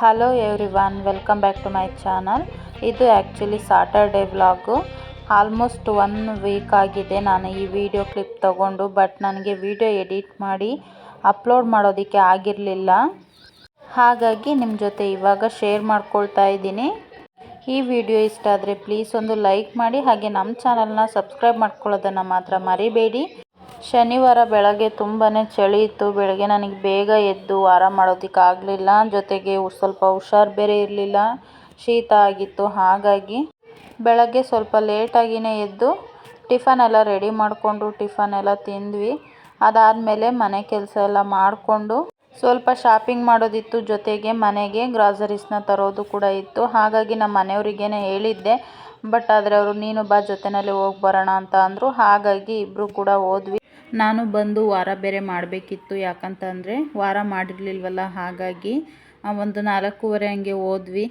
Hello everyone welcome back to my channel ಇದು actually Saturday vlog almost one week ಆಗಿದೆ ನಾನು ಈ video clip ತಗೊಂಡು ಬಟ್ ನನಗೆ ವಿಡಿಯೋ ಎಡಿಟ್ ಮಾಡಿ ಅಪ್ಲೋಡ್ ಮಾಡೋದಕ್ಕೆ ಆಗಿರಲಿಲ್ಲ. ಹಾಗಾಗಿ ನಿಮ್ಮ ಜೊತೆ ಇವಾಗ ಶೇರ್ ಮಾಡ್ಕೊಳ್ತಾ ಇದ್ದೀನಿ. ಈ ವಿಡಿಯೋ ಇಷ್ಟ ಆದರೆ ಪ್ಲೀಸ್ ಒಂದು ಲೈಕ್ ಮಾಡಿ, ಹಾಗೆ ನಮ್ಮ ಚಾನಲ್ನ ಸಬ್ಸ್ಕ್ರೈಬ್ ಮಾಡ್ಕೊಳ್ಳೋದನ್ನು ಮಾತ್ರ ಮರಿಬೇಡಿ. ಶನಿವಾರ ಬೆಳಗ್ಗೆ ತುಂಬಾ ಚಳಿ ಇತ್ತು. ಬೆಳಗ್ಗೆ ನನಗೆ ಬೇಗ ಎದ್ದು ವಾರ ಮಾಡೋದಕ್ಕೆ ಆಗಲಿಲ್ಲ. ಜೊತೆಗೆ ಸ್ವಲ್ಪ ಹುಷಾರು ಬೇರೆ ಇರಲಿಲ್ಲ. ಶೀತ ಆಗಿತ್ತು. ಹಾಗಾಗಿ ಬೆಳಗ್ಗೆ ಸ್ವಲ್ಪ ಲೇಟಾಗಿಯೇ ಎದ್ದು ಟಿಫನ್ ಎಲ್ಲ ರೆಡಿ ಮಾಡಿಕೊಂಡು ಟಿಫನ್ ಎಲ್ಲ ತಿಂದ್ವಿ. ಅದಾದಮೇಲೆ ಮನೆ ಕೆಲಸ ಎಲ್ಲ ಮಾಡಿಕೊಂಡು ಸ್ವಲ್ಪ ಶಾಪಿಂಗ್ ಮಾಡೋದಿತ್ತು. ಜೊತೆಗೆ ಮನೆಗೆ ಗ್ರಾಸರೀಸ್ನ ತರೋದು ಕೂಡ ಇತ್ತು. ಹಾಗಾಗಿ ನಮ್ಮ ಮನೆಯವರಿಗೇನೆ ಹೇಳಿದ್ದೆ. ಬಟ್ ಆದರೆ ಅವರು ನೀನು ಬಾ ಜೊತೆಯಲ್ಲಿ ಹೋಗಿ ಬರೋಣ ಅಂತ ಅಂದರು. ಹಾಗಾಗಿ ಇಬ್ಬರು ಕೂಡ ಹೋದ್ವಿ. ನಾನು ಬಂದು ವಾರ ಬೇರೆ ಮಾಡಬೇಕಿತ್ತು. ಯಾಕಂತಂದರೆ ವಾರ ಮಾಡಿರಲಿಲ್ವಲ್ಲ, ಹಾಗಾಗಿ ಒಂದು ನಾಲ್ಕೂವರೆ ಹಂಗೆ ಹೋದ್ವಿ.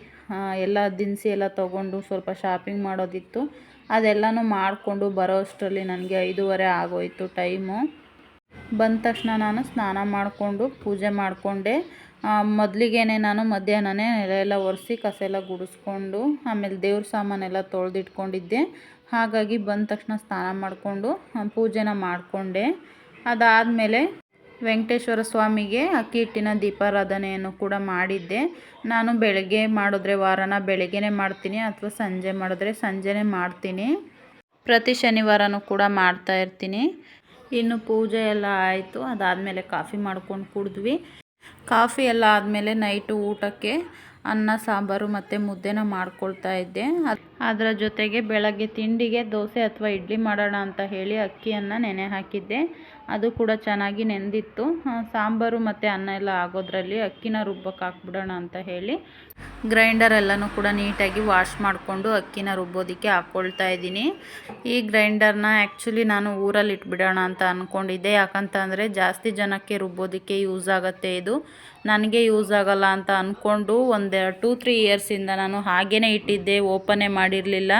ಎಲ್ಲ ದಿನಸಿ ಎಲ್ಲ ತೊಗೊಂಡು ಸ್ವಲ್ಪ ಶಾಪಿಂಗ್ ಮಾಡೋದಿತ್ತು. ಅದೆಲ್ಲನೂ ಮಾಡಿಕೊಂಡು ಬರೋ ಅಷ್ಟರಲ್ಲಿ ನನಗೆ ಐದೂವರೆ ಆಗೋಯಿತು ಟೈಮು. ಬಂದ ತಕ್ಷಣ ನಾನು ಸ್ನಾನ ಮಾಡಿಕೊಂಡು ಪೂಜೆ ಮಾಡಿಕೊಂಡೆ. ಮೊದಲಿಗೇನೆ ನಾನು ಮಧ್ಯಾಹ್ನನೇ ನೆಲ ಎಲ್ಲ ಒರೆಸಿ ಕಸ ಎಲ್ಲ ಗುಡಿಸ್ಕೊಂಡು, ಆಮೇಲೆ ದೇವ್ರ ಸಾಮಾನೆಲ್ಲ ತೊಳೆದಿಟ್ಕೊಂಡಿದ್ದೆ. ಹಾಗಾಗಿ ಬಂದ ತಕ್ಷಣ ಸ್ನಾನ ಮಾಡಿಕೊಂಡು ಪೂಜೆನ ಮಾಡಿಕೊಂಡೆ. ಅದಾದಮೇಲೆ ವೆಂಕಟೇಶ್ವರ ಸ್ವಾಮಿಗೆ ಅಕ್ಕಿ ಹಿಟ್ಟಿನ ದೀಪಾರಾಧನೆಯನ್ನು ಕೂಡ ಮಾಡಿದ್ದೆ. ನಾನು ಬೆಳಗ್ಗೆ ಮಾಡಿದ್ರೆ ವಾರನ ಬೆಳಗ್ಗೆನೇ ಮಾಡ್ತೀನಿ, ಅಥವಾ ಸಂಜೆ ಮಾಡಿದ್ರೆ ಸಂಜೆನೇ ಮಾಡ್ತೀನಿ. ಪ್ರತಿ ಶನಿವಾರನೂ ಕೂಡ ಮಾಡ್ತಾ ಇರ್ತೀನಿ. ಇನ್ನು ಪೂಜೆ ಎಲ್ಲ ಆಯಿತು, ಅದಾದಮೇಲೆ ಕಾಫಿ ಮಾಡ್ಕೊಂಡು ಕುಡಿದ್ವಿ. ಕಾಫಿ ಎಲ್ಲ ಆದಮೇಲೆ ನೈಟು ಊಟಕ್ಕೆ ಅನ್ನ, ಸಾಂಬಾರು ಮತ್ತು ಮುದ್ದೆನ ಮಾಡ್ಕೊಳ್ತಾ ಇದ್ದೆ. ಅದರ ಜೊತೆಗೆ ಬೆಳಗ್ಗೆ ತಿಂಡಿಗೆ ದೋಸೆ ಅಥವಾ ಇಡ್ಲಿ ಮಾಡೋಣ ಅಂತ ಹೇಳಿ ಅಕ್ಕಿಯನ್ನು ನೆನೆ ಹಾಕಿದ್ದೆ. ಅದು ಕೂಡ ಚೆನ್ನಾಗಿ ನೆಂದಿತ್ತು. ಸಾಂಬಾರು ಮತ್ತು ಅನ್ನ ಎಲ್ಲ ಆಗೋದ್ರಲ್ಲಿ ಅಕ್ಕಿನ ರುಬ್ಬಕ್ಕೆ ಹಾಕ್ಬಿಡೋಣ ಅಂತ ಹೇಳಿ ಗ್ರೈಂಡರ್ ಎಲ್ಲನೂ ಕೂಡ ನೀಟಾಗಿ ವಾಶ್ ಮಾಡಿಕೊಂಡು ಅಕ್ಕಿನ ರುಬ್ಬೋದಕ್ಕೆ ಹಾಕ್ಕೊಳ್ತಾ ಇದ್ದೀನಿ. ಈ ಗ್ರೈಂಡರ್ನ ಆ್ಯಕ್ಚುಲಿ ನಾನು ಊರಲ್ಲಿ ಇಟ್ಬಿಡೋಣ ಅಂತ ಅಂದ್ಕೊಂಡಿದ್ದೆ ಯಾಕಂತಂದರೆ ಜಾಸ್ತಿ ಜನಕ್ಕೆ ರುಬ್ಬೋದಕ್ಕೆ ಯೂಸ್ ಆಗುತ್ತೆ ಇದು. ನನಗೆ ಯೂಸ್ ಆಗೋಲ್ಲ ಅಂತ ಅಂದ್ಕೊಂಡು ಒಂದು ಟೂ ತ್ರೀ ಇಯರ್ಸಿಂದ ನಾನು ಹಾಗೇ ಇಟ್ಟಿದ್ದೆ, ಓಪನೇ ಮಾಡಿರಲಿಲ್ಲ.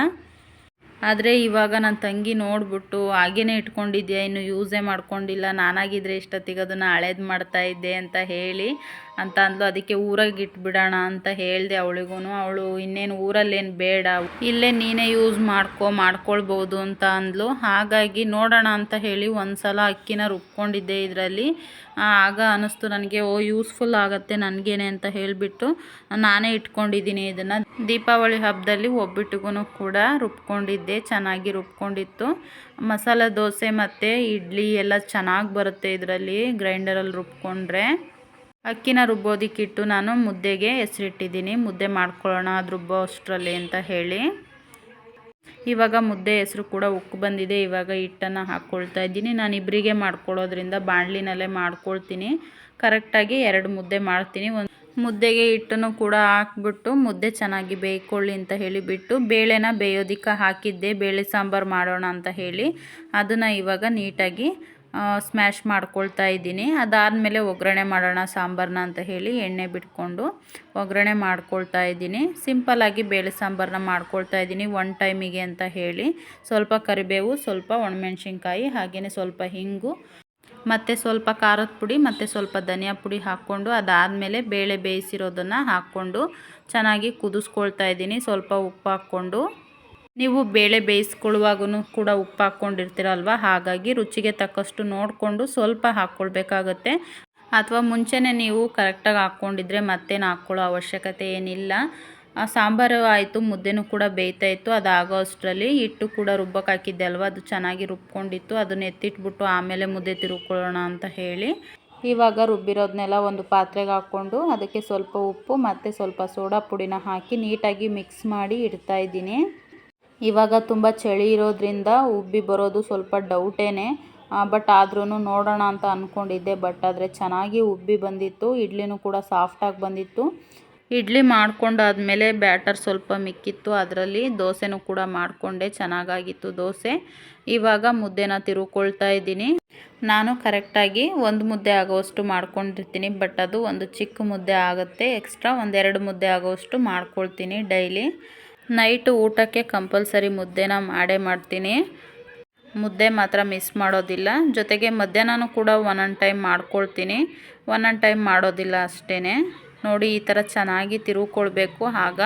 ಆದರೆ ಇವಾಗ ನನ್ನ ತಂಗಿ ನೋಡಿಬಿಟ್ಟು ಹಾಗೇ ಇಟ್ಕೊಂಡಿದ್ಯಾ, ಇನ್ನು ಯೂಸೇ ಮಾಡ್ಕೊಂಡಿಲ್ಲ ನಾನಾಗಿದ್ದರೆ ಇಷ್ಟೊತ್ತಿಗೆ ಅದನ್ನು ಹಳೇದು ಮಾಡ್ತಾಯಿದ್ದೆ ಅಂತ ಹೇಳಿ ಅಂತ ಅಂದ್ಲು. ಅದಕ್ಕೆ ಊರಾಗೆ ಇಟ್ಬಿಡೋಣ ಅಂತ ಹೇಳಿದೆ ಅವಳಿಗೂ ಅವಳು ಇನ್ನೇನು ಊರಲ್ಲೇನು ಬೇಡ. ಇಲ್ಲೇ ನೀನೇ ಯೂಸ್ ಮಾಡ್ಕೊ, ಮಾಡ್ಕೊಳ್ಬೋದು ಅಂತ ಅಂದ್ಲು. ಹಾಗಾಗಿ ನೋಡೋಣ ಅಂತ ಹೇಳಿ ಒಂದು ಸಲ ಅಕ್ಕಿನ ರುಬ್ಕೊಂಡಿದ್ದೆ ಇದರಲ್ಲಿ. ಆಗ ಅನ್ನಿಸ್ತು ನನಗೆ, ಓ, ಯೂಸ್ಫುಲ್ ಆಗುತ್ತೆ ನನಗೇನೆ ಅಂತ ಹೇಳಿಬಿಟ್ಟು ನಾನೇ ಇಟ್ಕೊಂಡಿದ್ದೀನಿ ಇದನ್ನು. ದೀಪಾವಳಿ ಹಬ್ಬದಲ್ಲಿ ಒಬ್ಬಿಟ್ಟಿಗೂ ಕೂಡ ರುಬ್ಕೊಂಡಿದ್ದೆ, ಚೆನ್ನಾಗಿ ರುಬ್ಕೊಂಡಿತ್ತು. ಮಸಾಲೆ ದೋಸೆ ಮತ್ತು ಇಡ್ಲಿ ಎಲ್ಲ ಚೆನ್ನಾಗಿ ಬರುತ್ತೆ ಇದರಲ್ಲಿ, ಗ್ರೈಂಡರಲ್ಲಿ ರುಬ್ಕೊಂಡ್ರೆ. ಅಕ್ಕಿನ ರುಬ್ಬೋದಿಕ್ಕಿಟ್ಟು ನಾನು ಮುದ್ದೆಗೆ ಹೆಸರಿಟ್ಟಿದ್ದೀನಿ. ಮುದ್ದೆ ಮಾಡ್ಕೊಳ್ಳೋಣ ಅದು ರುಬ್ಬೋ ಅಷ್ಟರಲ್ಲಿ ಅಂತ ಹೇಳಿ. ಇವಾಗ ಮುದ್ದೆ ಹೆಸರು ಕೂಡ ಉಕ್ಕು ಬಂದಿದೆ. ಇವಾಗ ಹಿಟ್ಟನ್ನು ಹಾಕ್ಕೊಳ್ತಾ ಇದ್ದೀನಿ. ನಾನು ಇಬ್ಬರಿಗೆ ಮಾಡ್ಕೊಳ್ಳೋದ್ರಿಂದ ಬಾಣಲಿನಲ್ಲೇ ಮಾಡ್ಕೊಳ್ತೀನಿ. ಕರೆಕ್ಟಾಗಿ ಎರಡು ಮುದ್ದೆ ಮಾಡ್ತೀನಿ. ಒಂದು ಮುದ್ದೆಗೆ ಹಿಟ್ಟನ್ನು ಕೂಡ ಹಾಕ್ಬಿಟ್ಟು ಮುದ್ದೆ ಚೆನ್ನಾಗಿ ಬೇಯ್ಕೊಳ್ಳಿ ಅಂತ ಹೇಳಿಬಿಟ್ಟು ಬೇಳೆನ ಬೇಯೋದಿಕ್ಕೆ ಹಾಕಿದ್ದೆ. ಬೇಳೆ ಸಾಂಬಾರು ಮಾಡೋಣ ಅಂತ ಹೇಳಿ. ಅದನ್ನು ಇವಾಗ ನೀಟಾಗಿ ಸ್ಮ್ಯಾಶ್ ಮಾಡ್ಕೊಳ್ತಾ ಇದ್ದೀನಿ. ಅದಾದಮೇಲೆ ಒಗ್ಗರಣೆ ಮಾಡೋಣ ಸಾಂಬಾರನ್ನ ಅಂತ ಹೇಳಿ ಎಣ್ಣೆ ಬಿಟ್ಕೊಂಡು ಒಗ್ಗರಣೆ ಮಾಡ್ಕೊಳ್ತಾ ಇದ್ದೀನಿ. ಸಿಂಪಲ್ಲಾಗಿ ಬೇಳೆ ಸಾಂಬಾರನ್ನ ಮಾಡ್ಕೊಳ್ತಾ ಇದ್ದೀನಿ ಒನ್ ಟೈಮಿಗೆ ಅಂತ ಹೇಳಿ. ಸ್ವಲ್ಪ ಕರಿಬೇವು, ಸ್ವಲ್ಪ ಒಣಮೆಣ್ಸಿನ್ಕಾಯಿ ಹಾಗೆಯೇ ಸ್ವಲ್ಪ ಹಿಂಗು, ಮತ್ತು ಸ್ವಲ್ಪ ಖಾರದ ಪುಡಿ, ಮತ್ತು ಸ್ವಲ್ಪ ಧನಿಯಾ ಪುಡಿ ಹಾಕ್ಕೊಂಡು ಅದಾದಮೇಲೆ ಬೇಳೆ ಬೇಯಿಸಿರೋದನ್ನು ಹಾಕ್ಕೊಂಡು ಚೆನ್ನಾಗಿ ಕುದಿಸ್ಕೊಳ್ತಾ ಇದ್ದೀನಿ. ಸ್ವಲ್ಪ ಉಪ್ಪು ಹಾಕ್ಕೊಂಡು. ನೀವು ಬೇಳೆ ಬೇಯಿಸ್ಕೊಳ್ಳುವಾಗೂ ಕೂಡ ಉಪ್ಪು ಹಾಕ್ಕೊಂಡಿರ್ತೀರಲ್ವ? ಹಾಗಾಗಿ ರುಚಿಗೆ ತಕ್ಕಷ್ಟು ನೋಡಿಕೊಂಡು ಸ್ವಲ್ಪ ಹಾಕ್ಕೊಳ್ಬೇಕಾಗತ್ತೆ. ಅಥವಾ ಮುಂಚೆನೇ ನೀವು ಕರೆಕ್ಟಾಗಿ ಹಾಕ್ಕೊಂಡಿದ್ರೆ ಮತ್ತೇನು ಹಾಕ್ಕೊಳ್ಳೋ ಅವಶ್ಯಕತೆ ಏನಿಲ್ಲ. ಸಾಂಬಾರು ಆಯಿತು, ಮುದ್ದೆನೂ ಕೂಡ ಬೇಯ್ತಾ ಇತ್ತು. ಅದು ಆಗೋ ಅಷ್ಟರಲ್ಲಿ ಹಿಟ್ಟು ಕೂಡ ರುಬ್ಬಕ್ಕೆ ಹಾಕಿದ್ದೆ ಅಲ್ವ ಅದು ಚೆನ್ನಾಗಿ ರುಬ್ಕೊಂಡಿತ್ತು. ಅದನ್ನ ಎತ್ತಿಟ್ಬಿಟ್ಟು ಆಮೇಲೆ ಮುದ್ದೆ ತಿರುಕೊಳ್ಳೋಣ ಅಂತ ಹೇಳಿ. ಇವಾಗ ರುಬ್ಬಿರೋದನ್ನೆಲ್ಲ ಒಂದು ಪಾತ್ರೆಗೆ ಹಾಕ್ಕೊಂಡು ಅದಕ್ಕೆ ಸ್ವಲ್ಪ ಉಪ್ಪು, ಮತ್ತು ಸ್ವಲ್ಪ ಸೋಡಾ ಪುಡಿನ ಹಾಕಿ ನೀಟಾಗಿ ಮಿಕ್ಸ್ ಮಾಡಿ ಇಡ್ತಾ ಇದ್ದೀನಿ. ಇವಾಗ ತುಂಬ ಚಳಿ ಇರೋದ್ರಿಂದ ಉಬ್ಬಿ ಬರೋದು ಸ್ವಲ್ಪ ಡೌಟೇನೆ ಬಟ್ ಆದ್ರೂ ನೋಡೋಣ ಅಂತ ಅಂದ್ಕೊಂಡಿದ್ದೆ ಬಟ್ ಆದರೆ ಚೆನ್ನಾಗಿ ಉಬ್ಬಿ ಬಂದಿತ್ತು, ಇಡ್ಲಿನೂ ಕೂಡ ಸಾಫ್ಟಾಗಿ ಬಂದಿತ್ತು. ಇಡ್ಲಿ ಮಾಡ್ಕೊಂಡಾದ್ಮೇಲೆ ಬ್ಯಾಟರ್ ಸ್ವಲ್ಪ ಮಿಕ್ಕಿತ್ತು, ಅದರಲ್ಲಿ ದೋಸೆನೂ ಕೂಡ ಮಾಡಿಕೊಂಡೆ, ಚೆನ್ನಾಗಾಗಿತ್ತು ದೋಸೆ. ಇವಾಗ ಮುದ್ದೆನ ತಿರುಕೊಳ್ತಾ ಇದ್ದೀನಿ. ನಾನು ಕರೆಕ್ಟಾಗಿ ಒಂದು ಮುದ್ದೆ ಆಗೋವಷ್ಟು ಮಾಡ್ಕೊಂಡಿರ್ತೀನಿ ಬಟ್ ಅದು ಒಂದು ಚಿಕ್ಕ ಮುದ್ದೆ ಆಗುತ್ತೆ ಎಕ್ಸ್ಟ್ರಾ ಒಂದೆರಡು ಮುದ್ದೆ ಆಗೋವಷ್ಟು ಮಾಡ್ಕೊಳ್ತೀನಿ ಡೈಲಿ. ನೈಟು ಊಟಕ್ಕೆ ಕಂಪಲ್ಸರಿ ಮುದ್ದೆನ ಮಾಡೇ ಮಾಡ್ತೀನಿ. ಮುದ್ದೆ ಮಾತ್ರ ಮಿಸ್ ಮಾಡೋದಿಲ್ಲ. ಜೊತೆಗೆ ಮಧ್ಯಾಹ್ನನೂ ಕೂಡ ಒಂದೊಂದು ಟೈಮ್ ಮಾಡ್ಕೊಳ್ತೀನಿ. ಒಂದೊಂದು ಟೈಮ್ ಮಾಡೋದಿಲ್ಲ ಅಷ್ಟೇ ನೋಡಿ, ಈ ಥರ ಚೆನ್ನಾಗಿ ತಿರುವ್ಕೊಳ್ಬೇಕು ಆಗ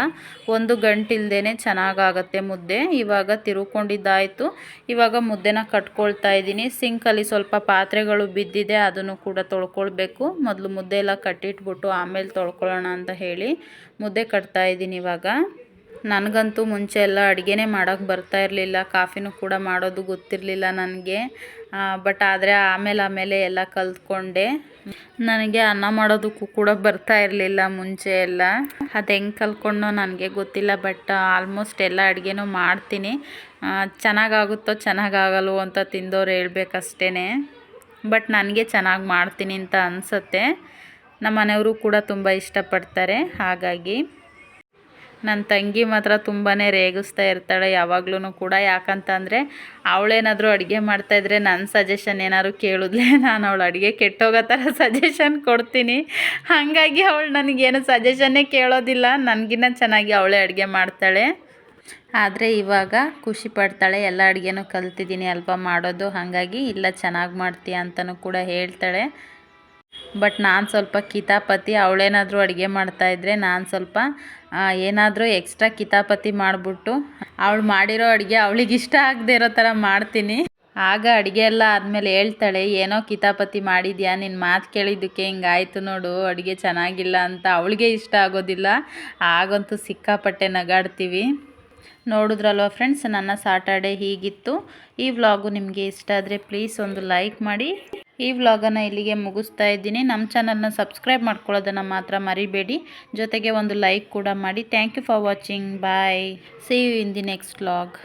ಒಂದು ಗಂಟಿಲ್ದೇ ಚೆನ್ನಾಗಾಗತ್ತೆ ಮುದ್ದೆ. ಇವಾಗ ತಿರುಕೊಂಡಿದ್ದಾಯಿತು. ಇವಾಗ ಮುದ್ದೆನ ಕಟ್ಕೊಳ್ತಾ ಇದ್ದೀನಿ. ಸಿಂಕಲ್ಲಿ ಸ್ವಲ್ಪ ಪಾತ್ರೆಗಳು ಬಿದ್ದಿದೆ, ಅದನ್ನು ಕೂಡ ತೊಳ್ಕೊಳ್ಬೇಕು. ಮೊದಲು ಮುದ್ದೆ ಎಲ್ಲ ಕಟ್ಟಿಟ್ಬಿಟ್ಟು ಆಮೇಲೆ ತೊಳ್ಕೊಳ್ಳೋಣ ಅಂತ ಹೇಳಿ ಮುದ್ದೆ ಕಟ್ತಾ ಇದ್ದೀನಿ ಇವಾಗ. ನನಗಂತೂ ಮುಂಚೆ ಎಲ್ಲ ಅಡುಗೆನೇ ಮಾಡೋಕ್ಕೆ ಬರ್ತಾ ಇರಲಿಲ್ಲ. ಕಾಫಿನೂ ಕೂಡ ಮಾಡೋದು ಗೊತ್ತಿರಲಿಲ್ಲ ನನಗೆ. ಬಟ್ ಆದರೆ ಆಮೇಲೆ ಆಮೇಲೆ ಎಲ್ಲ ಕಲ್ತ್ಕೊಂಡೆ. ನನಗೆ ಅನ್ನ ಮಾಡೋದಕ್ಕೂ ಕೂಡ ಬರ್ತಾ ಇರಲಿಲ್ಲ ಮುಂಚೆ ಎಲ್ಲ. ಅದು ಹೆಂಗೆ ಕಲ್ತ್ಕೊಂಡೋ ನನಗೆ ಗೊತ್ತಿಲ್ಲ ಬಟ್ ಆಲ್ಮೋಸ್ಟ್ ಎಲ್ಲ ಅಡುಗೆನೂ ಮಾಡ್ತೀನಿ. ಚೆನ್ನಾಗಾಗುತ್ತೋ ಚೆನ್ನಾಗಾಗಲ್ವೋ ಅಂತ ತಿಂದವ್ರು ಹೇಳ್ಬೇಕಷ್ಟೇ ಬಟ್ ನನಗೆ ಚೆನ್ನಾಗಿ ಮಾಡ್ತೀನಿ ಅಂತ ಅನಿಸುತ್ತೆ. ನಮ್ಮ ಮನೆಯವರು ಕೂಡ ತುಂಬ ಇಷ್ಟಪಡ್ತಾರೆ, ಹಾಗಾಗಿ. ನನ್ನ ತಂಗಿ ಮಾತ್ರ ತುಂಬಾ ರೇಗಿಸ್ತಾ ಇರ್ತಾಳೆ ಯಾವಾಗ್ಲೂ ಕೂಡ. ಯಾಕಂತಂದರೆ ಅವಳೇನಾದರೂ ಅಡುಗೆ ಮಾಡ್ತಾಯಿದ್ರೆ ನನ್ನ ಸಜೆಷನ್ ಏನಾದ್ರು ಕೇಳಿದ್ಲೆ ನಾನು ಅವಳು ಅಡುಗೆ ಕೆಟ್ಟೋಗೋ ಥರ ಸಜೆಷನ್ ಕೊಡ್ತೀನಿ. ಹಾಗಾಗಿ ಅವಳು ನನಗೇನು ಸಜೆಷನ್ನೇ ಕೇಳೋದಿಲ್ಲ. ನನಗಿನ್ನ ಚೆನ್ನಾಗಿ ಅವಳೇ ಅಡುಗೆ ಮಾಡ್ತಾಳೆ. ಆದರೆ ಇವಾಗ ಖುಷಿ ಪಡ್ತಾಳೆ, ಎಲ್ಲ ಅಡುಗೆನೂ ಕಲ್ತಿದ್ದೀನಿ, ಅಲ್ವಾ ಮಾಡೋದು. ಹಾಗಾಗಿ ಇಲ್ಲ, ಚೆನ್ನಾಗಿ ಮಾಡ್ತೀಯ ಅಂತಲೂ ಕೂಡ ಹೇಳ್ತಾಳೆ. ಬಟ್ ನಾನು ಸ್ವಲ್ಪ ಕಿತಾಪತಿ, ಅವಳೇನಾದರೂ ಅಡುಗೆ ಮಾಡ್ತಾಯಿದ್ರೆ ನಾನು ಸ್ವಲ್ಪ ಏನಾದರೂ ಎಕ್ಸ್ಟ್ರಾ ಕಿತಾಪತಿ ಮಾಡಿಬಿಟ್ಟು ಅವಳು ಮಾಡಿರೋ ಅಡುಗೆ ಅವಳಿಗೆ ಇಷ್ಟ ಆಗದೆ ಇರೋ ಥರ ಮಾಡ್ತೀನಿ. ಆಗ ಅಡುಗೆ ಎಲ್ಲ ಆದಮೇಲೆ ಹೇಳ್ತಾಳೆ, ಏನೋ ಕಿತಾಪತಿ ಮಾಡಿದ್ಯಾ? ನಿನ್ನ ಮಾತು ಕೇಳಿದ್ದಕ್ಕೆ ಹಿಂಗಾಯ್ತು ನೋಡು, ಅಡುಗೆ ಚೆನ್ನಾಗಿಲ್ಲ ಅಂತ ಅವಳಿಗೆ ಇಷ್ಟ ಆಗೋದಿಲ್ಲ. ಆಗಂತೂ ಸಿಕ್ಕಾಪಟ್ಟೆ ನಗಾಡ್ತೀವಿ. ನೋಡಿದ್ರಲ್ವ ಫ್ರೆಂಡ್ಸ್ ನನ್ನ ಸಾಟರ್ಡೆ ಹೀಗಿತ್ತು. ಈ ವ್ಲಾಗು ನಿಮಗೆ ಇಷ್ಟ ಆದರೆ ಪ್ಲೀಸ್ ಒಂದು ಲೈಕ್ ಮಾಡಿ. ಈ ವ್ಲಾಗನ್ನು ಇಲ್ಲಿಗೆ ಮುಗಿಸ್ತಾ ಇದ್ದೀನಿ. ನಮ್ಮ ಚಾನಲ್ನ ಸಬ್ಸ್ಕ್ರೈಬ್ ಮಾಡ್ಕೊಳ್ಳೋದನ್ನು ಮಾತ್ರ ಮರಿಬೇಡಿ. ಜೊತೆಗೆ ಒಂದು ಲೈಕ್ ಕೂಡ ಮಾಡಿ. Thank you for watching bye see you in the next vlog